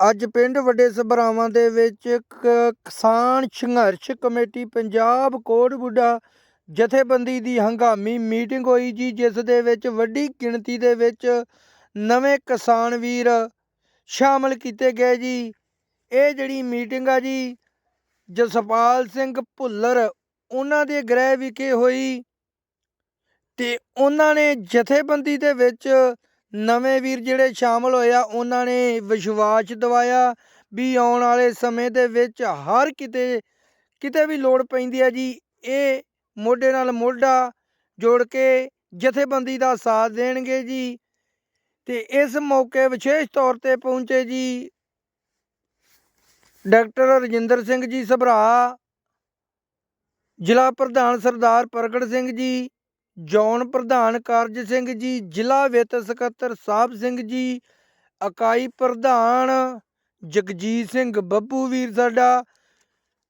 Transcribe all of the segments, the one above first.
ਅੱਜ ਪਿੰਡ ਵੱਡੇ ਸਭਰਾਵਾਂ ਦੇ ਵਿੱਚ ਕ- ਕਿਸਾਨ ਸੰਘਰਸ਼ ਕਮੇਟੀ ਪੰਜਾਬ ਕੋਟ ਬੁੱਢਾ ਜਥੇਬੰਦੀ ਦੀ ਹੰਗਾਮੀ ਮੀਟਿੰਗ ਹੋਈ ਜੀ, ਜਿਸ ਦੇ ਵਿੱਚ ਵੱਡੀ ਗਿਣਤੀ ਦੇ ਵਿੱਚ ਨਵੇਂ ਕਿਸਾਨ ਵੀਰ ਸ਼ਾਮਲ ਕੀਤੇ ਗਏ ਜੀ। ਇਹ ਜਿਹੜੀ ਮੀਟਿੰਗ ਆ ਜੀ, ਜਸਪਾਲ ਸਿੰਘ ਭੁੱਲਰ, ਉਹਨਾਂ ਦੇ ਗ੍ਰਹਿ ਵਿਖੇ ਹੋਈ ਤੇ ਉਹਨਾਂ ਨੇ ਜਥੇਬੰਦੀ ਦੇ ਵਿੱਚ ਨਵੇਂ ਵੀਰ ਜਿਹੜੇ ਸ਼ਾਮਲ ਹੋਏ ਆ, ਉਹਨਾਂ ਨੇ ਵਿਸ਼ਵਾਸ ਦਿਵਾਇਆ ਵੀ ਆਉਣ ਵਾਲੇ ਸਮੇਂ ਦੇ ਵਿੱਚ ਹਰ ਕਿਤੇ ਕਿਤੇ ਵੀ ਲੋੜ ਪੈਂਦੀ ਹੈ ਜੀ, ਇਹ ਮੋਢੇ ਨਾਲ ਮੋਢਾ ਜੋੜ ਕੇ ਜਥੇਬੰਦੀ ਦਾ ਸਾਥ ਦੇਣਗੇ ਜੀ। ਤੇ ਇਸ ਮੌਕੇ ਵਿਸ਼ੇਸ਼ ਤੌਰ ਤੇ ਪਹੁੰਚੇ ਜੀ ਡਾਕਟਰ ਰਜਿੰਦਰ ਸਿੰਘ ਜੀ, ਸਭਰਾ, ਜ਼ਿਲ੍ਹਾ ਪ੍ਰਧਾਨ ਸਰਦਾਰ ਪ੍ਰਗਟ ਸਿੰਘ ਜੀ ਜੌਨ ਪ੍ਰਧਾਨ ਕਾਰਜ ਸਿੰਘ ਜੀ, ਜ਼ਿਲ੍ਹਾ ਵਿੱਤ ਸਕੱਤਰ ਸਾਹਿਬ ਸਿੰਘ ਜੀ ਇਕਾਈ ਪ੍ਰਧਾਨ ਜਗਜੀਤ ਸਿੰਘ ਬੱਬੂ ਵੀਰ ਸਾਡਾ,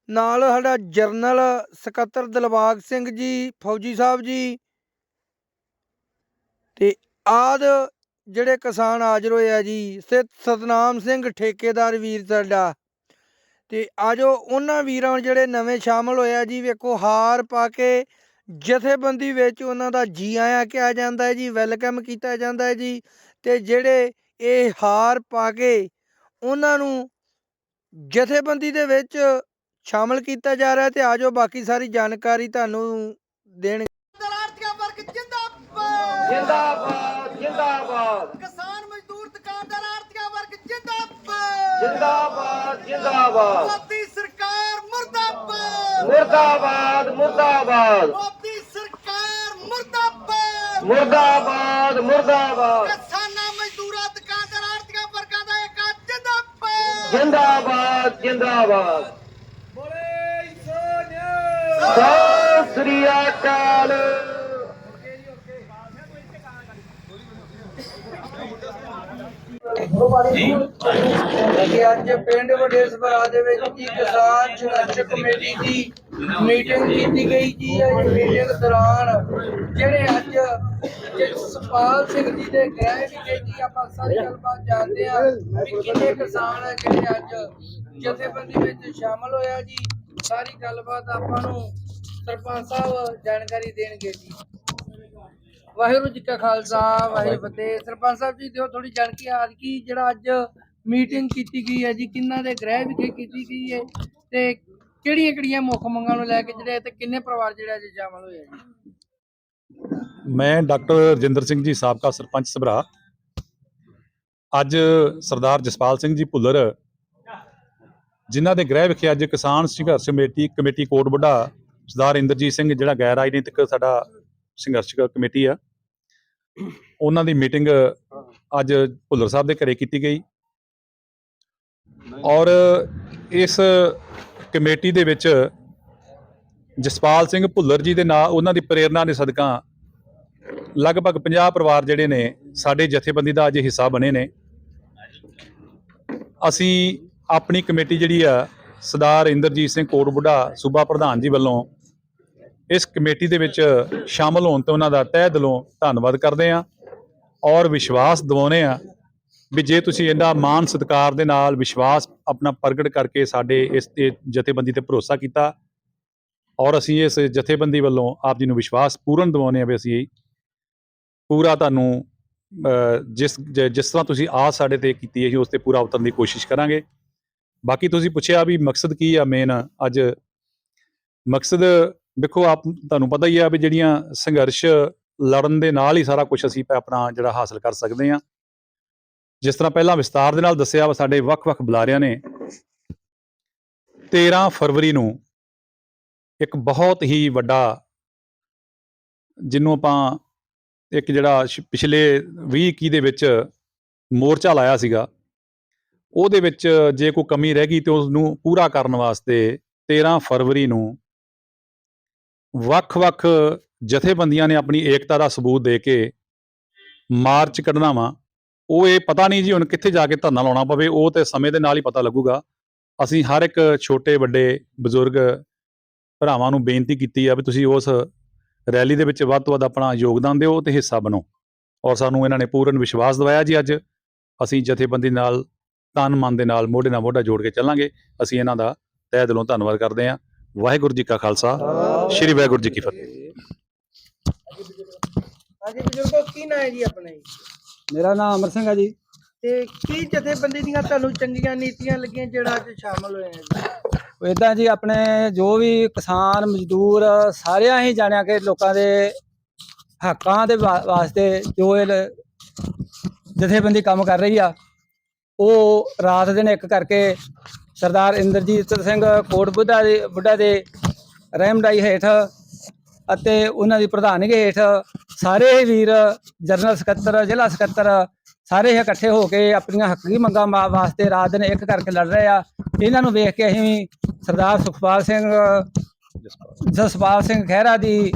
ਨਾਲ ਸਾਡਾ ਜਰਨਲ ਸਕੱਤਰ ਦਿਲਬਾਗ ਸਿੰਘ ਜੀ, ਫੌਜੀ ਸਾਹਿਬ ਜੀ ਤੇ ਆਦ ਜਿਹੜੇ ਕਿਸਾਨ ਹਾਜ਼ਰ ਹੋਏ ਆ ਜੀ ਸੇ ਸਤਨਾਮ ਸਿੰਘ ਠੇਕੇਦਾਰ ਵੀਰ ਸਾਡਾ। ਤੇ ਆਜੋ ਉਹਨਾਂ ਵੀਰਾਂ ਜਿਹੜੇ ਨਵੇਂ ਸ਼ਾਮਲ ਹੋਇਆ ਜੀ, ਵੇਖੋ ਹਾਰ ਪਾ ਕੇ ਜਥੇਬੰਦੀ ਵਿੱਚ ਉਹਨਾਂ ਦਾ ਜੀ ਆਇਆਂ ਕਿਹਾ ਜਾਂਦਾ ਹੈ ਜੀ ਵੈਲਕਮ ਕੀਤਾ ਜਾਂਦਾ ਹੈ ਜੀ ਤੇ ਜਿਹੜੇ ਇਹ ਹਾਰ ਪਾ ਕੇ ਉਹਨਾਂ ਨੂੰ ਜਥੇਬੰਦੀ ਦੇ ਵਿੱਚ ਸ਼ਾਮਲ ਕੀਤਾ ਜਾ ਰਿਹਾ ਤੇ ਆਜੋ ਬਾਕੀ ਸਾਰੀ ਜਾਣਕਾਰੀ ਤੁਹਾਨੂੰ ਦੇਣ ਦਰਾਰਤੀਆ ਵਰਗ ਜਿੰਦਾਬਾਦ! ਜਿੰਦਾਬਾਦ ਜਿੰਦਾਬਾਦ! ਕਿਸਾਨ ਮਜ਼ਦੂਰ ਦੁਕਾਨਦਾਰ ਆਰਤੀਆ ਵਰਗ ਜਿੰਦਾਬਾਦ! ਜਿੰਦਾਬਾਦ ਜਿੰਦਾਬਾਦ! ਮੋਦੀ ਸਰਕਾਰ ਮੁਰਦਾਬਾਦ! ਮੁਰਦਾਬਾਦ ਮੁਰਦਾਬਾਦ। ਕਿਸਾਨਾਂ ਮਜ਼ਦੂਰਾਂ ਦੁਕਾਨਦਾਰ ਆਰਤੀਆ ਵਰਗਾਂ ਦਾ ਇੱਕ ਜਿੰਦਾਬਾਦ। ਜਿੰਦਾਬਾਦ ਜਿੰਦਾਬਾਦ। ਬੋਲੇ ਸੋਨਿਆ ਸਤਿ ਸ੍ਰੀ ਅਕਾਲ। ਜੀ। ਅੱਜ ਪਿੰਡ ਵੱਡੇ ਸਭਰਾ ਦੇ ਵਿੱਚ ਕਿਸਾਨ ਸੰਘਰਸ਼ ਕਮੇਟੀ ਦੀ ਮੀਟਿੰਗ ਕੀਤੀ ਗਈ ਜੀ ਇਸ ਮੀਟਿੰਗ ਦੌਰਾਨ ਜਿਹੜੇ ਅੱਜ ਜਸਪਾਲ ਸਿੰਘ ਜੀ ਦੇ ਗ੍ਰਹਿ ਵਿਖੇ ਜੀ ਆਪਾਂ ਸਾਰੀ ਗੱਲਬਾਤ ਜਾਣਦੇ ਆ ਵੀ ਕਿੰਨੇ ਕਿਸਾਨ ਆ ਜਿਹੜੇ ਅੱਜ ਜਥੇਬੰਦੀ ਵਿੱਚ ਸ਼ਾਮਲ ਹੋਇਆ ਜੀ। ਸਾਰੀ ਗੱਲਬਾਤ ਆਪਾਂ ਨੂੰ ਸਰਪੰਚ ਸਾਹਿਬ ਜਾਣਕਾਰੀ ਦੇਣਗੇ ਜੀ। ਵਾਹਿਗੁਰੂ ਜੀ ਕਾ ਖਾਲਸਾ ਵਾਹਿਗੁਰੂ ਕੀ ਫਤਿਹ। ਸਰਪੰਚ ਸਾਹਿਬ ਜੀ ਦਿਓ ਥੋੜੀ ਜਾਣਕਾਰੀ ਆ ਕੀ ਜਿਹੜਾ ਅੱਜ ਮੀਟਿੰਗ ਕੀਤੀ ਗਈ ਹੈ ਜੀ ਕਿੰਨਾ ਦੇ ਗ੍ਰਹਿ ਵਿਖੇ ਕੀਤੀ ਗਈ ਹੈ ਤੇ ਕਿਹੜੀਆਂ ਕਿਹੜੀਆਂ ਮੁੱਖ ਮੰਗਾਂ ਨੂੰ ਲੈ ਕੇ ਜਿਹੜੇ ਤੇ ਕਿੰਨੇ ਪਰਿਵਾਰ ਜਿਹੜਾ ਅੱਜ ਸ਼ਾਮਲ ਹੋਏ ਆ ਜੀ? ਮੈਂ ਡਾਕਟਰ ਰਜਿੰਦਰ ਸਿੰਘ ਜੀ, ਸਾਬਕਾ ਸਰਪੰਚ ਸਭਰਾ। ਅੱਜ ਸਰਦਾਰ ਜਸਪਾਲ ਸਿੰਘ ਜੀ ਭੁੱਲਰ, ਜਿਨ੍ਹਾਂ ਦੇ ਗ੍ਰਹਿ ਵਿਖੇ ਅੱਜ ਕਿਸਾਨ ਸੰਘਰਸ਼ ਕਮੇਟੀ ਕਮੇਟੀ ਕੋਟ ਬੁੱਢਾ ਸਰਦਾਰ ਇੰਦਰਜੀਤ ਸਿੰਘ, ਜਿਹੜਾ ਗੈਰ ਰਾਜਨੀਤਿਕ ਸਾਡਾ ਸੰਘਰਸ਼ ਕਮੇਟੀ ਆ। ਉਹਨਾਂ ਦੀ ਮੀਟਿੰਗ ਅੱਜ ਭੁੱਲਰ ਸਾਹਿਬ ਦੇ ਘਰੇ ਕੀਤੀ ਗਈ। ਔਰ ਇਸ ਕਮੇਟੀ ਦੇ ਵਿੱਚ ਜਸਪਾਲ ਸਿੰਘ ਭੁੱਲਰ ਜੀ ਦੇ ਨਾਲ ਉਹਨਾਂ ਦੀ ਪ੍ਰੇਰਣਾ ਦੇ ਸਦਕਾ ਲਗਭਗ 50 ਪਰਿਵਾਰ ਜਿਹੜੇ ਨੇ, ਸਾਡੇ ਜਥੇਬੰਦੀ ਦਾ ਅੱਜ ਹਿੱਸਾ ਬਣੇ ਨੇ। ਅਸੀਂ ਆਪਣੀ ਕਮੇਟੀ ਜਿਹੜੀ ਆ, ਸਰਦਾਰ ਇੰਦਰਜੀਤ ਸਿੰਘ ਕੋਟ ਬੁੱਢਾ ਸੂਬਾ ਪ੍ਰਧਾਨ ਜੀ ਵੱਲੋਂ ਇਸ ਕਮੇਟੀ ਦੇ ਵਿੱਚ ਸ਼ਾਮਲ ਹੋਣ ਤੇ ਉਹਨਾਂ ਦਾ ਤਹਿ ਦਿਲੋਂ ਧੰਨਵਾਦ ਕਰਦੇ ਹਾਂ ਔਰ ਵਿਸ਼ਵਾਸ ਦਿਵਾਉਂਦੇ ਆ ਵੀ ਜੇ ਤੁਸੀਂ ਇੰਨਾ ਮਾਣ ਸਤਿਕਾਰ ਦੇ ਨਾਲ ਵਿਸ਼ਵਾਸ ਆਪਣਾ ਪ੍ਰਗਟ ਕਰਕੇ ਸਾਡੇ ਇਸ ਤੇ ਜਥੇਬੰਦੀ ਤੇ ਭਰੋਸਾ ਕੀਤਾ ਔਰ ਅਸੀਂ ਇਸ ਜਥੇਬੰਦੀ ਵੱਲੋਂ ਆਪ ਜੀ ਨੂੰ ਵਿਸ਼ਵਾਸ ਪੂਰਨ ਦਿਵਾਉਂਦੇ ਹਾਂ ਵੀ ਅਸੀਂ ਪੂਰਾ ਤੁਹਾਨੂੰ ਜਿਸ, ਜ- ਜਿਸ ਤਰ੍ਹਾਂ ਤੁਸੀਂ ਆਸ ਸਾਡੇ ਤੇ ਕੀਤੀ ਹੈ ਜੀ ਉਸ ਤੇ ਪੂਰਾ ਉਤਰਨ ਦੀ ਕੋਸ਼ਿਸ਼ ਕਰਾਂਗੇ। ਬਾਕੀ ਤੁਸੀਂ ਪੁੱਛਿਆ ਵੀ ਮਕਸਦ ਕੀ ਆ ਮੇਨ ਅੱਜ। ਮਕਸਦ ਦੇਖੋ, ਆਪ ਤੁਹਾਨੂੰ ਪਤਾ ਹੀ ਆ ਵੀ ਜਿਹੜੀਆਂ ਸੰਘਰਸ਼ ਲੜਨ ਦੇ ਨਾਲ ਹੀ ਸਾਰਾ ਕੁਝ ਅਸੀਂ ਆਪਣਾ ਜਿਹੜਾ ਹਾਸਲ ਕਰ ਸਕਦੇ ਹਾਂ। ਜਿਸ ਤਰ੍ਹਾਂ ਪਹਿਲਾਂ ਵਿਸਤਾਰ ਦੇ ਨਾਲ ਦੱਸਿਆ ਵਾ, ਸਾਡੇ ਵੱਖ-ਵੱਖ ਬੁਲਾਰਿਆਂ ਨੇ 13 ਫਰਵਰੀ ਨੂੰ ਇੱਕ ਬਹੁਤ ਹੀ ਵੱਡਾ ਜਿਹਨੂੰ ਆਪਾਂ ਇੱਕ ਜਿਹੜਾ ਪਿਛਲੇ 20 21 ਦੇ ਵਿੱਚ ਮੋਰਚਾ ਲਾਇਆ ਸੀਗਾ, ਉਹਦੇ ਵਿੱਚ ਜੇ ਕੋਈ ਕਮੀ ਰਹਿ ਗਈ ਤੇ ਉਸ ਨੂੰ ਪੂਰਾ ਕਰਨ ਵਾਸਤੇ 13 ਫਰਵਰੀ ਨੂੰ ਵੱਖ-ਵੱਖ ਜਥੇਬੰਦੀਆਂ ਨੇ ਆਪਣੀ ਏਕਤਾ ਦਾ ਸਬੂਤ ਦੇ ਕੇ ਮਾਰਚ ਕੱਢਣਾ ਵਾ। ਉਹ ਇਹ ਪਤਾ ਨਹੀਂ ਜੀ ਹੁਣ ਕਿੱਥੇ ਜਾ ਕੇ ਧਰਨਾ ਲਾਉਣਾ ਪਵੇ, ਉਹ ਤੇ ਸਮੇਂ ਦੇ ਨਾਲ ਹੀ ਪਤਾ ਲੱਗੂਗਾ। ਅਸੀਂ ਹਰ ਇੱਕ ਛੋਟੇ ਵੱਡੇ ਬਜ਼ੁਰਗ ਭਰਾਵਾਂ ਨੂੰ ਬੇਨਤੀ ਕੀਤੀ ਆ ਵੀ ਤੁਸੀਂ ਉਸ ਰੈਲੀ ਦੇ ਵਿੱਚ ਵੱਧ ਤੋਂ ਵੱਧ ਆਪਣਾ ਯੋਗਦਾਨ ਦਿਓ ਤੇ ਹਿੱਸਾ ਬਣੋ। ਔਰ ਸਾਨੂੰ ਇਹਨਾਂ ਨੇ ਪੂਰਨ ਵਿਸ਼ਵਾਸ ਦਿਵਾਇਆ ਜੀ ਅੱਜ। ਅਸੀਂ ਜਥੇਬੰਦੀ ਨਾਲ ਤਨ ਮਨ ਦੇ ਨਾਲ ਮੋਢੇ ਨਾਲ ਮੋਢਾ ਜੋੜ ਕੇ ਚੱਲਾਂਗੇ। ਅਸੀਂ ਇਹਨਾਂ ਦਾ ਤਹਿ ਦਿਲੋਂ ਧੰਨਵਾਦ ਕਰਦੇ ਹਾਂ। ਵਾਹਿਗੁਰੂ ਜੀ ਕਾ ਖਾਲਸਾ। ਸ੍ਰੀ ਵਾਹਿਗੁਰੂ ਜੀ ਕੀ ਫਤਿਹ। ਹਾਂਜੀ ਬਜ਼ੁਰਗੋ ਕੀ ਨਾਂ ਹੈ ਜੀ ਆਪਣਾ ਜੀ? ਮੇਰਾ ਨਾਮ ਅਮਰ ਸਿੰਘ ਹੈ ਜੀ। ਤੇ ਕੀ ਜਥੇਬੰਦੀ ਦੀਆਂ ਤੁਹਾਨੂੰ ਚੰਗੀਆਂ ਨੀਤੀਆਂ ਲੱਗੀਆਂ ਜਿਹੜਾ ਅੱਜ ਸ਼ਾਮਲ ਹੋਏ ਆ ਜੀ ਇਦਾਂ ਜੀ ਆਪਣੇ ਜੋ ਵੀ ਕਿਸਾਨ, ਮਜ਼ਦੂਰ, ਸਾਰਿਆਂ ਹੀ ਜਾਣਿਆ ਕਿ ਲੋਕਾਂ ਦੇ ਹੱਕਾਂ ਦੇ ਵਾ- ਵਾਸਤੇ ਜੋ ਇਹ ਲ- ਜਥੇਬੰਦੀ ਕੰਮ ਕਰ ਰਹੀ ਆ, ਉਹ ਰਾਤ ਦਿਨ ਇੱਕ ਕਰਕੇ ਸਰਦਾਰ ਇੰਦਰਜੀਤ ਸਿੰਘ ਕੋਟ ਬੁੱਢਾ ਦੇ ਬੁੱਢਾ ਦੇ ਰਹਿਮਡਾਈ ਹੇਠ ਅਤੇ ਉਹਨਾਂ ਦੀ ਪ੍ਰਧਾਨਗੀ ਹੇਠ ਸਾਰੇ ਹੀ ਵੀਰ ਜਨਰਲ ਸਕੱਤਰ, ਜ਼ਿਲ੍ਹਾ ਸਕੱਤਰ ਸਾਰੇ ਹੀ ਇਕੱਠੇ ਹੋ ਕੇ ਆਪਣੀਆਂ ਹੱਕੀ ਮੰਗਾਂ ਮਾ- ਵਾਸਤੇ ਰਾਤ ਦਿਨ ਇੱਕ ਕਰਕੇ ਲੜ ਰਹੇ ਆ। ਇਹਨਾਂ ਨੂੰ ਵੇਖ ਕੇ ਅਸੀਂ ਸਰਦਾਰ ਸੁਖਪਾਲ ਸਿੰਘ, ਜਸਪਾਲ ਸਿੰਘ ਖਹਿਰਾ ਦੀ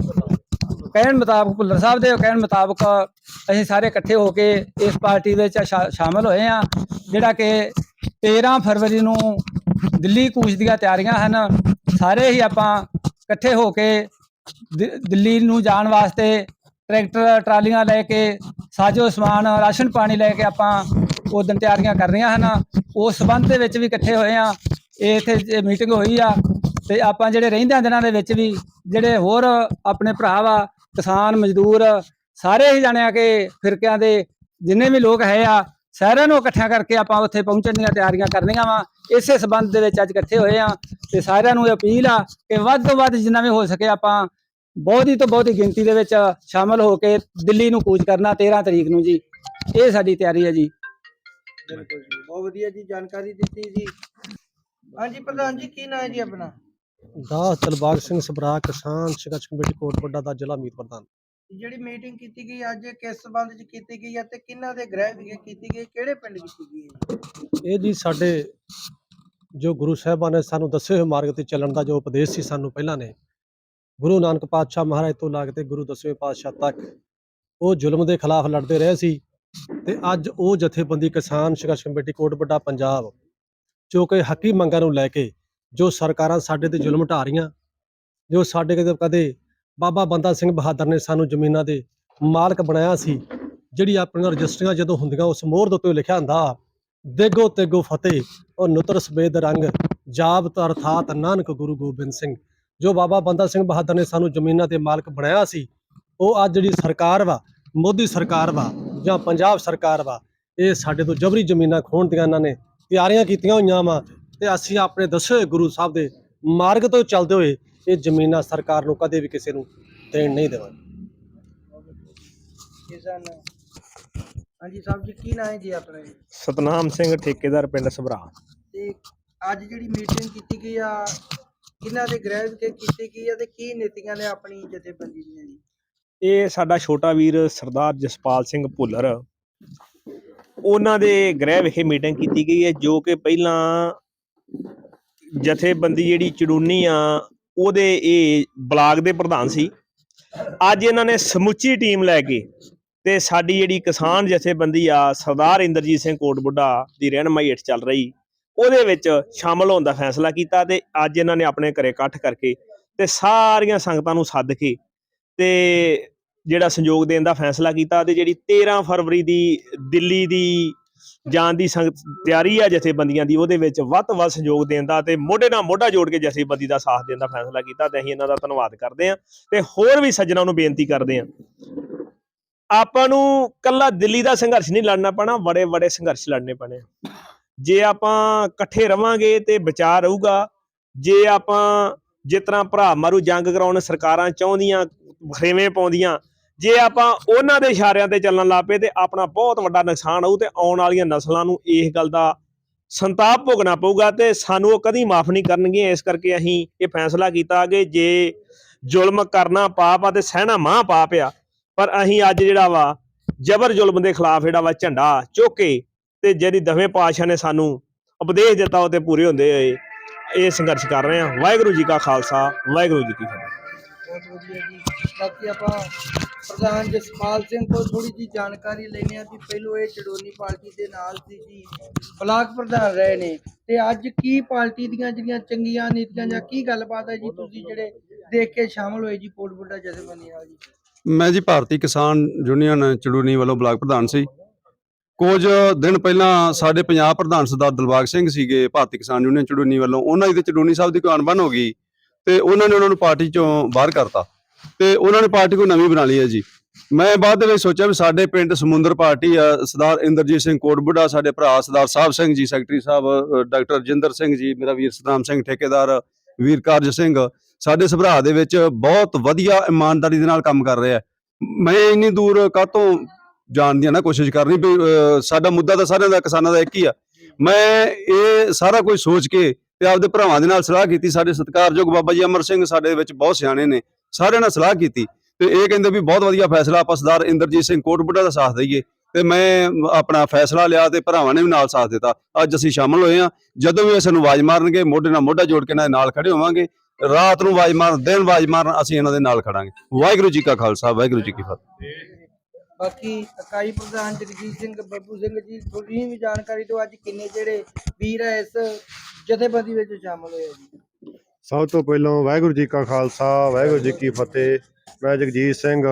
ਕਹਿਣ ਮੁਤਾਬਕ, ਭੁੱਲਰ ਸਾਹਿਬ ਦੇ ਕਹਿਣ ਮੁਤਾਬਕ ਅਸੀਂ ਸਾਰੇ ਇਕੱਠੇ ਹੋ ਕੇ ਇਸ ਪਾਰਟੀ ਵਿੱਚ ਸ਼ਾ- ਸ਼ਾਮਲ ਹੋਏ ਆ, ਜਿਹੜਾ ਕਿ 13 ਫਰਵਰੀ ਨੂੰ ਦਿੱਲੀ ਕੂਚ ਦੀਆਂ ਤਿਆਰੀਆਂ ਹਨ। ਸਾਰੇ ਹੀ ਆਪਾਂ ਇਕੱਠੇ ਹੋ ਕੇ ਦਿੱਲੀ ਨੂੰ ਜਾਣ ਵਾਸਤੇ ਟਰੈਕਟਰ, ਟਰਾਲੀਆਂ ਲੈ ਕੇ, ਸਾਜੋ ਸਮਾਨ, ਰਾਸ਼ਨ ਪਾਣੀ ਲੈ ਕੇ ਆਪਾਂ ਉਸ ਦਿਨ ਤਿਆਰੀਆਂ ਕਰ ਰਹੀਆਂ ਹਨ। ਉਸ ਸਬੰਧ ਦੇ ਵਿੱਚ ਵੀ ਇਕੱਠੇ ਹੋਏ ਆ ਇਹ ਇੱਥੇ ਮੀਟਿੰਗ ਹੋਈ ਆ ਤੇ ਆਪਾਂ ਜਿਹੜੇ ਰਹਿੰਦਿਆਂ ਦਿਨਾਂ ਦੇ ਵਿੱਚ ਵੀ ਜਿਹੜੇ ਹੋਰ ਆਪਣੇ ਭਰਾ ਵਾ ਕਿਸਾਨ, ਮਜ਼ਦੂਰ, ਸਾਰੇ ਹੀ ਜਾਣਿਆ ਕਿ ਫਿਰਕਿਆਂ ਦੇ ਜਿੰਨੇ ਵੀ ਲੋਕ ਹੈ ਆ, ਸਾਰਿਆਂ ਨੂੰ ਇਕੱਠਿਆਂ ਕਰਕੇ ਆਪਾਂ ਉੱਥੇ ਪਹੁੰਚਣ ਦੀਆਂ ਤਿਆਰੀਆਂ ਕਰਨੀਆਂ ਵਾ। ਇਸੇ ਸਬੰਧ ਦੇ ਵਿੱਚ ਅੱਜ ਇਕੱਠੇ ਹੋਏ ਆ ਤੇ ਸਾਰਿਆਂ ਨੂੰ ਇਹ ਅਪੀਲ ਆ ਕਿ ਵੱਧ ਤੋਂ ਵੱਧ ਜਿੰਨਾ ਵੀ ਹੋ ਸਕੇ ਆਪਾਂ ਬਹੁਤੀ ਤੋਂ ਬਹੁਤੀ ਗਿਣਤੀ ਦੇ ਵਿੱਚ ਸ਼ਾਮਲ ਹੋ ਕੇ ਦਿੱਲੀ ਨੂੰ ਕੂਚ ਕਰਨਾ 13 ਤਰੀਕ ਨੂੰ ਜੀ। ਇਹ ਸਾਡੀ ਤਿਆਰੀ ਹੈ ਜੀ। ਬਿਲਕੁਲ ਜੀ ਬਹੁਤ ਵਧੀਆ ਜੀ ਜਾਣਕਾਰੀ ਦਿੱਤੀ ਜੀ। ਹਾਂਜੀ ਪ੍ਰਧਾਨ ਜੀ ਕੀ ਨਾਂ ਹੈ ਜੀ ਆਪਣਾ? ਦਾਸ ਦਿਲਬਾਗ ਸਿੰਘ ਸਭਰਾ ਕਿਸਾਨ ਸੰਘਰਸ਼ ਕਮੇਟੀ ਕੋਟ ਵੱਡਾ ਦਾ ਜ਼ਿਲ੍ਹਾ ਮੀਤ ਪ੍ਰਧਾਨ। ਜਿਹੜੀ ਮੀਟਿੰਗ ਕੀਤੀ ਗਈ ਅੱਜ ਕਿਸ ਸੰਬੰਧ ਚ ਕੀਤੀ ਗਈ ਹੈ ਤੇ ਕਿਹਨਾਂ ਦੇ ਗ੍ਰਹਿ ਵਿਖੇ ਕੀਤੀ ਗਈ ਕਿਹੜੇ ਪਿੰਡ ਕੀਤੀ ਗਈ ਹੈ? ਇਹ ਜੀ ਸਾਡੇ ਜੋ ਗੁਰੂ ਸਾਹਿਬਾਨ ਨੇ ਸਾਨੂੰ ਦੱਸੇ ਹੋਏ ਮਾਰਗ ਤੇ ਚੱਲਣ ਦਾ ਜੋ ਉਪਦੇਸ਼ ਸੀ ਸਾਨੂੰ ਪਹਿਲਾਂ ਨੇ ਗੁਰੂ ਨਾਨਕ ਪਾਤਸ਼ਾਹ ਮਹਾਰਾਜ ਤੋਂ ਲੱਗ ਤੇ ਗੁਰੂ ਦਸਵੇਂ ਪਾਤਸ਼ਾਹ ਤੱਕ ਉਹ ਜ਼ੁਲਮ ਦੇ ਖਿਲਾਫ ਲੜਦੇ ਰਹੇ ਸੀ ਤੇ ਅੱਜ ਉਹ ਜਥੇਬੰਦੀ ਕਿਸਾਨ ਸੰਘਰਸ਼ ਕਮੇਟੀ ਕੋਟ ਵੱਡਾ ਪੰਜਾਬ ਜੋ ਕਿ ਹੱਕੀ ਮੰਗਾਂ ਨੂੰ ਲੈ ਕੇ ਜੋ ਸਰਕਾਰਾਂ ਸਾਡੇ ਤੇ ਜ਼ੁਲਮ ਢਾ ਰਹੀਆਂ, ਜੋ ਸਾਡੇ ਕਦੇ ਕਦੇ ਬਾਬਾ ਬੰਦਾ ਸਿੰਘ ਬਹਾਦਰ ਨੇ ਸਾਨੂੰ ਜ਼ਮੀਨਾਂ ਦੇ ਮਾਲਕ ਬਣਾਇਆ ਸੀ, ਜਿਹੜੀ ਆਪਣੀਆਂ ਰਜਿਸਟਰੀਆਂ ਜਦੋਂ ਹੁੰਦੀਆਂ ਉਸ ਮੋਹਰ ਦੇ ਉੱਤੇ ਲਿਖਿਆ ਹੁੰਦਾ ਦੇਗੋ ਤੇਗੋ ਫਤਿਹ ਔਰ ਨੁਤਰ ਸਬੇਦ ਰੰਗ ਜਾਬ ਅਰਥਾਤ ਨਾਨਕ ਗੁਰੂ ਗੋਬਿੰਦ ਸਿੰਘ ਜੋ ਬਾਬਾ ਬੰਦਾ ਸਿੰਘ ਬਹਾਦਰ ਨੇ ਸਾਨੂੰ ਜ਼ਮੀਨਾਂ ਦੇ ਮਾਲਕ ਬਣਾਇਆ ਸੀ ਉਹ ਅੱਜ ਜਿਹੜੀ ਸਰਕਾਰ ਵਾ ਮੋਦੀ ਸਰਕਾਰ ਵਾ ਜਾਂ ਪੰਜਾਬ ਸਰਕਾਰ ਵਾ ਇਹ ਸਾਡੇ ਤੋਂ ਜਬਰੀ ਜ਼ਮੀਨਾਂ ਖੋਣ ਦੀਆਂ ਇਹਨਾਂ ਨੇ ਤਿਆਰੀਆਂ ਕੀਤੀਆਂ ਹੋਈਆਂ ਵਾ ਤੇ ਅਸੀਂ ਆਪਣੇ ਦੱਸੇ ਹੋਏ ਗੁਰੂ ਸਾਹਿਬ ਦੇ ਮਾਰਗ ਤੋਂ ਚੱਲਦੇ ਹੋਏ ਇਹ ਜ਼ਮੀਨਾਂ ਸਰਕਾਰ ਨੂੰ ਕਦੇ ਵੀ ਕਿਸੇ ਨੂੰ ਦੇਣ ਨਹੀਂ ਦੇਵਾਂਗੇ। ਹਾਂਜੀ ਸਾਹਿਬ ਜੀ ਕੀ ਨਾਂ ਹੈ ਜੀ ਆਪਣਾ ਸਤਨਾਮ ਸਿੰਘ ਠੇਕੇਦਾਰ ਪਿੰਡ ਸਭਰਾ। ਤੇ ਅੱਜ ਜਿਹੜੀ ਮੀਟਿੰਗ ਕੀਤੀ ਗਈ ਆ ਕਿਹਨਾਂ ਦੇ ਗ੍ਰਹਿ ਵਿਖੇ ਕੀਤੀ ਗਈ ਆ ਤੇ ਕੀ ਨੀਤੀਆਂ ਨੇ ਆਪਣੀ ਜਥੇਬੰਦੀ ਦੀਆਂ ਜੀ? ਇਹ ਸਾਡਾ ਛੋਟਾ ਵੀਰ ਸਰਦਾਰ ਜਸਪਾਲ ਸਿੰਘ ਭੁੱਲਰ, ਉਹਨਾਂ ਦੇ ਗ੍ਰਹਿ ਵਿਖੇ ਮੀਟਿੰਗ ਕੀਤੀ ਗਈ ਹੈ, ਜੋ ਕਿ ਪਹਿਲਾਂ ਜਥੇਬੰਦੀ ਜਿਹੜੀ ਚੜੂਨੀ ਆ, ਉਹਦੇ ਇਹ ਬਲਾਕ ਦੇ ਪ੍ਰਧਾਨ ਸੀ। ਅੱਜ ਇਹਨਾਂ ਨੇ ਸਮੁੱਚੀ ਟੀਮ ਲੈ ਕੇ ਤੇ ਸਾਡੀ ਜਿਹੜੀ ਕਿਸਾਨ ਜਥੇਬੰਦੀ ਆ, ਸਰਦਾਰ ਇੰਦਰਜੀਤ ਸਿੰਘ ਕੋਟਬੁੱਢਾ ਦੀ ਰਹਿਨਮਾਈ ਹੇਠ ਚੱਲ ਰਹੀ। ਉਹਦੇ ਵਿੱਚ ਸ਼ਾਮਲ ਹੋਣ ਦਾ ਫੈਸਲਾ ਕੀਤਾ ਤੇ ਅੱਜ ਇਹਨਾਂ ਨੇ ਆਪਣੇ ਘਰੇ ਇਕੱਠ ਕਰਕੇ ਤੇ ਸਾਰੀਆਂ ਸੰਗਤਾਂ ਨੂੰ ਸੱਦ ਕੇ ਤੇ ਜਿਹੜਾ ਸੰਯੋਗ ਦੇਣ ਦਾ ਫੈਸਲਾ ਕੀਤਾ ਤੇ ਜਿਹੜੀ 13 ਫਰਵਰੀ ਦੀ ਦਿੱਲੀ ਦੀ ਜਾਣ ਦੀ ਤਿਆਰੀ ਆ ਜਥੇਬੰਦੀਆਂ ਦੀ, ਉਹਦੇ ਵਿੱਚ ਵੱਧ ਤੋਂ ਵੱਧ ਸਹਿਯੋਗ ਦੇਣ ਦਾ ਤੇ ਮੋਢੇ ਨਾਲ ਮੋਢਾ ਜੋੜ ਕੇ ਜਥੇਬੰਦੀ ਦਾ ਸਾਥ ਦੇਣ ਦਾ ਫੈਸਲਾ ਕੀਤਾ ਤੇ ਅਸੀਂ ਇਹਨਾਂ ਦਾ ਧੰਨਵਾਦ ਕਰਦੇ ਹਾਂ ਤੇ ਹੋਰ ਵੀ ਸੱਜਣਾਂ ਨੂੰ ਬੇਨਤੀ ਕਰਦੇ ਹਾਂ ਆਪਾਂ ਨੂੰ ਕੱਲਾ ਦਿੱਲੀ ਦਾ ਸੰਘਰਸ਼ ਨਹੀਂ ਲੜਨਾ ਪੈਣਾ ਬੜੇ ਬੜੇ ਸੰਘਰਸ਼ ਲੜਨੇ ਪੈਣੇ ਆ। ਜੇ ਆਪਾਂ ਇਕੱਠੇ ਰਵਾਂਗੇ ਤੇ ਵਿਚਾਰ ਰਹੂਗਾ। ਜੇ ਆਪਾਂ ਜਿਸ ਤਰ੍ਹਾਂ ਭਰਾ ਮਾਰੂ ਜੰਗ ਕਰਾਉਣ ਸਰਕਾਰਾਂ ਚਾਹੁੰਦੀਆਂ, ਖਰੇਵੇਂ ਪਾਉਂਦੀਆਂ, ਜੇ ਆਪਾਂ ਉਹਨਾਂ ਦੇ ਇਸ਼ਾਰਿਆਂ ਤੇ ਚੱਲਣ ਲੱਗ ਪਏ ਤੇ ਆਪਣਾ ਬਹੁਤ ਵੱਡਾ ਨੁਕਸਾਨ ਆਊ ਤੇ ਆਉਣ ਵਾਲੀਆਂ ਨਸਲਾਂ ਨੂੰ ਇਸ ਗੱਲ ਦਾ ਸੰਤਾਪ ਭੋਗਣਾ ਪਊਗਾ ਤੇ ਸਾਨੂੰ ਉਹ ਕਦੀ ਮਾਫ ਨਹੀਂ ਕਰਨਗੇ ਇਸ ਕਰਕੇ ਅਸੀਂ ਇਹ ਫੈਸਲਾ ਕੀਤਾ ਕਿ ਜੇ ਜ਼ੁਲਮ ਕਰਨਾ ਪਾਪ ਆ ਤੇ ਸਹਿਣਾ ਮਾਂ ਪਾਪ ਆ, ਪਰ ਅਸੀਂ ਅੱਜ ਜਿਹੜਾ ਵਾ ਜ਼ਬਰ ਜ਼ੁਲਮ ਦੇ ਖਿਲਾਫ ਜਿਹੜਾ ਵਾ ਝੰਡਾ ਚੁੱਕ ਕੇ ਤੇ ਜਿਹੜੀ ਦਵੇਂ ਪਾਤਸ਼ਾਹ ਨੇ ਸਾਨੂੰ ਉਪਦੇਸ਼ ਦਿੱਤਾ ਉਹ ਤੇ ਪੂਰੇ ਹੁੰਦੇ ਹੋਏ ਇਹ ਸੰਘਰਸ਼ ਕਰ ਰਹੇ ਹਾਂ। ਵਾਹਿਗੁਰੂ ਜੀ ਕਾ ਖਾਲਸਾ ਵਾਹਿਗੁਰੂ ਜੀ ਕੀ ਫਤਿਹ। ਬਹੁਤ ਵਧੀਆ ਜੀ। ਬਾਕੀ ਆਪਾਂ ਪ੍ਰਧਾਨ ਜਸਪਾਲ ਸਿੰਘ ਕੋਲ ਥੋੜੀ ਜੀ ਜਾਣਕਾਰੀ ਲੈਣੇ ਆ ਕਿ ਪਹਿਲੋਂ ਇਹ ਚੜੋਨੀ ਪਾਰਟੀ ਦੇ ਨਾਲ ਸੀ ਜੀ ਬਲਾਕ ਪ੍ਰਧਾਨ ਰਹੇ ਨੇ। ਤੇ ਅੱਜ ਕੀ ਪਾਰਟੀ ਦੀਆਂ ਜਿਹੜੀਆਂ ਚੰਗੀਆਂ ਨੀਤੀਆਂ ਜਾਂ ਕੀ ਗੱਲਬਾਤ ਹੈ ਜੀ? ਤੁਸੀਂ ਜਿਹੜੇ ਦੇਖ ਕੇ ਸ਼ਾਮਲ ਹੋਏ ਜੀ ਕੋਟ ਬੁੱਢਾ ਜਥੇਬੰਦੀ ਨਾਲ ਜੀ। ਮੈਂ ਜੀ ਭਾਰਤੀ ਕਿਸਾਨ ਯੂਨੀਅਨ ਚੜੂਨੀ ਵੱਲੋਂ ਬਲਾਕ ਪ੍ਰਧਾਨ ਸੀ। ਕੁਝ ਦਿਨ ਪਹਿਲਾਂ ਸਾਡੇ ਪੰਜਾਬ ਪ੍ਰਧਾਨ ਸਰਦਾਰ ਦਿਲਬਾਗ ਸਿੰਘ ਸੀਗੇ, ਭਾਰਤੀ ਕਿਸਾਨ ਯੂਨੀਅਨ ਚੜੂਨੀ ਵੱਲੋਂ, ਉਹਨਾਂ ਦੀ ਤੇ ਚੜੂਨੀ ਸਾਹਿਬ ਦੀ ਕੋਈ ਅਣਬਣ ਹੋ ਗਈ ਤੇ ਉਹਨਾਂ ਨੇ ਉਹਨਾਂ ਨੂੰ ਪਾਰਟੀ ਚੋਂ ਬਾਹਰ ਕਰਤਾ ਤੇ ਉਹਨਾਂ ਨੇ ਪਾਰਟੀ ਕੋਈ ਨਵੀਂ ਬਣਾ ਲਈ ਹੈ ਜੀ। ਮੈਂ ਬਾਅਦ ਦੇ ਵਿੱਚ ਸੋਚਿਆ ਵੀ ਸਾਡੇ ਪਿੰਡ ਸਮੁੰਦਰ ਪਾਰਟੀ ਆ, ਸਰਦਾਰ ਇੰਦਰਜੀਤ ਸਿੰਘ ਕੋਟਬੁੱਢਾ, ਸਾਡੇ ਭਰਾ ਸਰਦਾਰ ਸਾਹਿਬ ਸਿੰਘ ਜੀ ਸੈਕਟਰੀ ਸਾਹਿਬ ਡਾਕਟਰ ਜਿੰਦਰ ਸਿੰਘ ਜੀ, ਮੇਰਾ ਵੀਰ ਸਤਨਾਮ ਸਿੰਘ, ਠੇਕੇਦਾਰ ਵੀਰ ਕਾਰਜ ਸਿੰਘ, ਸਾਡੇ ਸਭਰਾ ਦੇ ਵਿੱਚ ਬਹੁਤ ਵਧੀਆ ਇਮਾਨਦਾਰੀ ਦੇ ਨਾਲ ਕੰਮ ਕਰ ਰਿਹਾ ਮੈਂ ਇੰਨੀ ਦੂਰ ਕਾਹਤੋਂ ਜਾਣ ਦੀ ਨਾ ਕੋਸ਼ਿਸ਼ ਕਰਨੀ ਵੀ ਸਾਡਾ ਮੁੱਦਾ ਤਾਂ ਸਾਰਿਆਂ ਦਾ, ਕਿਸਾਨਾਂ ਦਾ ਇੱਕ ਹੀ ਆ। ਮੈਂ ਇਹ ਸਾਰਾ ਕੁਝ ਸੋਚ ਕੇ ਤੇ ਆਪਦੇ ਭਰਾਵਾਂ ਦੇ ਨਾਲ ਸਲਾਹ ਕੀਤੀ, ਸਾਡੇ ਸਤਿਕਾਰਯੋਗ ਬਾਬਾ ਜੀ ਅਮਰ ਸਿੰਘ ਸਾਡੇ ਵਿੱਚ ਬਹੁਤ ਸਿਆਣੇ ਨੇ, ਸਾਰਿਆਂ ਨਾਲ ਸਲਾਹ ਕੀਤੀ ਤੇ ਇਹ ਕਹਿੰਦੇ ਵੀ ਬਹੁਤ ਵਧੀਆ ਫੈਸਲਾ ਆਪਾਂ ਸਰਦਾਰ ਇੰਦਰਜੀਤ ਸਿੰਘ ਕੋਟਬੁੱਢਾ ਦਾ ਸਾਥ ਦਈਏ ਤੇ ਮੈਂ ਆਪਣਾ ਫੈਸਲਾ ਲਿਆ ਤੇ ਭਰਾਵਾਂ ਨੇ ਵੀ ਨਾਲ ਸਾਥ ਦਿੱਤਾ। ਅੱਜ ਅਸੀਂ ਸ਼ਾਮਲ ਹੋਏ ਆ ਜਦੋਂ ਵੀ ਅਸੀਂ ਆਵਾਜ਼ ਮਾਰਨਗੇ, ਮੋਢੇ ਨਾਲ ਮੋਢਾ ਜੋੜ ਕੇ ਇਹਨਾਂ ਦੇ ਨਾਲ ਖੜੇ ਹੋਵਾਂਗੇ, ਰਾਤ ਨੂੰ ਆਵਾਜ਼ ਮਾਰਨ, ਦਿਨ ਆਵਾਜ਼ ਮਾਰਨ, ਅਸੀਂ ਇਹਨਾਂ ਦੇ ਨਾਲ ਖੜਾਂਗੇ। ਵਾਹਿਗੁਰੂ ਜੀ ਕਾ ਖਾਲਸਾ, ਵਾਹਿਗੁਰੂ ਜੀ ਕੀ ਫਤਿਹ। ਬਾਕੀ ਇਕਾਈ ਪ੍ਰਧਾਨ ਜਗਜੀਤ ਸਿੰਘ, ਬੱਬੂ ਸਿੰਘ ਜੀ, ਤੁਸੀਂ ਵੀ ਜਾਣਕਾਰੀ ਦਿਓ ਅੱਜ ਕਿੰਨੇ ਜਿਹੜੇ ਵੀਰ ਹੈ ਇਸ ਜਥੇਬੰਦੀ ਵਿੱਚ ਸ਼ਾਮਲ ਹੋਏ ਜੀ। ਸਭ ਤੋਂ ਪਹਿਲਾਂ ਵਾਹਿਗੁਰੂ ਜੀ ਕਾ ਖਾਲਸਾ, ਵਾਹਿਗੁਰੂ ਜੀ ਕੀ ਫਤਿਹ। ਮੈਂ ਜਗਜੀਤ ਸਿੰਘ,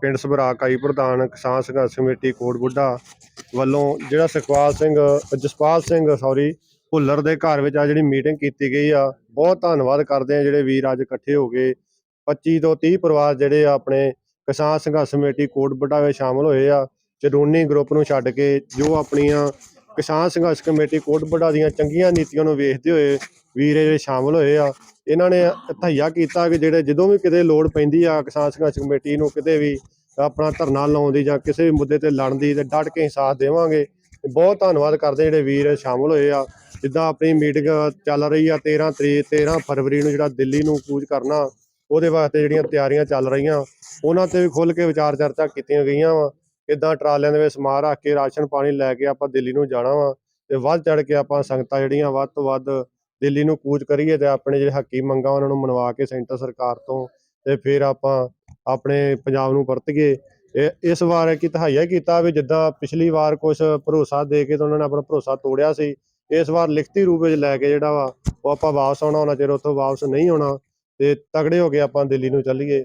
ਪਿੰਡ ਸਭਰਾ ਕਾਈ ਪ੍ਰਧਾਨ, ਕਿਸਾਨ ਸੰਘਰਸ਼ ਕਮੇਟੀ ਕੋਟ ਬੁੱਢਾ ਵੱਲੋਂ ਜਿਹੜਾ ਸੁਖਪਾਲ ਸਿੰਘ, ਜਸਪਾਲ ਸਿੰਘ ਸੌਰੀ ਭੁੱਲਰ ਦੇ ਘਰ ਵਿੱਚ ਆ ਜਿਹੜੀ ਮੀਟਿੰਗ ਕੀਤੀ ਗਈ ਆ। ਬਹੁਤ ਧੰਨਵਾਦ ਕਰਦੇ ਆ ਜਿਹੜੇ ਵੀਰ ਅੱਜ ਇਕੱਠੇ ਹੋ ਗਏ 25 ਤੋਂ 30 ਪਰਿਵਾਰ ਜਿਹੜੇ ਆ ਆਪਣੇ ਕਿਸਾਨ ਸੰਘਰਸ਼ ਕਮੇਟੀ ਕੋਟ ਬੁੱਢਾ ਵਿੱਚ ਸ਼ਾਮਲ ਹੋਏ ਆ ਚਰੂਨੀ ਗਰੁੱਪ ਨੂੰ ਛੱਡ ਕੇ ਜੋ ਆਪਣੀਆਂ ਕਿਸਾਨ ਸੰਘਰਸ਼ ਕਮੇਟੀ ਕੋਟ ਬੁੱਢਾ ਦੀਆਂ ਚੰਗੀਆਂ ਨੀਤੀਆਂ ਨੂੰ ਵੇਖਦੇ ਹੋਏ ਵੀਰ ਜਿਹੜੇ ਸ਼ਾਮਲ ਹੋਏ ਆ, ਇਹਨਾਂ ਨੇ ਧਈਆ ਕੀਤਾ ਕਿ ਜਿਹੜੇ ਜਦੋਂ ਵੀ ਕਿਤੇ ਲੋੜ ਪੈਂਦੀ ਆ ਕਿਸਾਨ ਸੰਘਰਸ਼ ਕਮੇਟੀ ਨੂੰ ਕਿਤੇ ਵੀ ਆਪਣਾ ਧਰਨਾ ਲਾਉਣ ਦੀ ਜਾਂ ਕਿਸੇ ਵੀ ਮੁੱਦੇ ਤੇ ਲੜਨ ਦੀ ਤੇ ਡਟ ਕੇ ਸਾਥ ਦੇਵਾਂਗੇ। ਬਹੁਤ ਧੰਨਵਾਦ ਕਰਦੇ ਜਿਹੜੇ ਵੀਰ ਸ਼ਾਮਲ ਹੋਏ ਆ। ਜਿੱਦਾਂ ਆਪਣੀ ਮੀਟਿੰਗ ਚੱਲ ਰਹੀ ਆ 13 ਤਰੀਕ 13 ਫਰਵਰੀ ਨੂੰ ਜਿਹੜਾ ਦਿੱਲੀ ਨੂੰ ਕੂਚ ਕਰਨਾ, ਉਹਦੇ ਵਾਸਤੇ ਜਿਹੜੀਆਂ ਤਿਆਰੀਆਂ ਚੱਲ ਰਹੀਆਂ। ਉਹਨਾਂ ਤੇ ਵੀ ਖੁੱਲ ਕੇ ਵਿਚਾਰ ਚਰਚਾ ਕੀਤੀਆਂ ਗਈਆਂ ਵਾ। ਕਿੱਦਾਂ ਟਰਾਲਿਆਂ ਦੇ ਵਿੱਚ ਸਮਾਨ ਰੱਖ ਕੇ ਰਾਸ਼ਨ ਪਾਣੀ ਲੈ ਕੇ ਆਪਾਂ ਦਿੱਲੀ ਨੂੰ ਜਾਣਾ ਵਾ ਤੇ ਵੱਧ ਚੜ ਕੇ ਆਪਾਂ ਸੰਗਤਾਂ ਜਿਹੜੀਆਂ ਵੱਧ ਤੋਂ ਵੱਧ ਦਿੱਲੀ ਨੂੰ ਕੂਚ ਕਰੀਏ ਤੇ ਆਪਣੇ ਜਿਹੜੇ ਹੱਕੀ ਮੰਗਾਂ ਉਹਨਾਂ ਨੂੰ ਮਨਵਾ ਕੇ ਸੈਂਟਰ ਸਰਕਾਰ ਤੋਂ ਤੇ ਫਿਰ ਆਪਾਂ ਆਪਣੇ ਪੰਜਾਬ ਨੂੰ ਪਰਤੀਏ ਇਸ ਵਾਰ ਕੀ ਤਹਾਈਆ ਕੀਤਾ ਵੀ ਜਿੱਦਾਂ ਪਿਛਲੀ ਵਾਰ ਕੁਝ ਭਰੋਸਾ ਦੇ ਕੇ ਤਾਂ ਉਹਨਾਂ ਨੇ ਆਪਣਾ ਭਰੋਸਾ ਤੋੜਿਆ ਸੀ, ਇਸ ਵਾਰ ਲਿਖਤੀ ਰੂਪ ਵਿੱਚ ਲੈ ਕੇ ਜਿਹੜਾ ਵਾ ਉਹ ਆਪਾਂ ਵਾਪਸ ਆਉਣਾ, ਉਹਨਾਂ ਚਿਰ ਉੱਥੋਂ ਵਾਪਸ ਨਹੀਂ ਆਉਣਾ ਤੇ ਤਗੜੇ ਹੋ ਕੇ ਆਪਾਂ ਦਿੱਲੀ ਨੂੰ ਚੱਲੀਏ।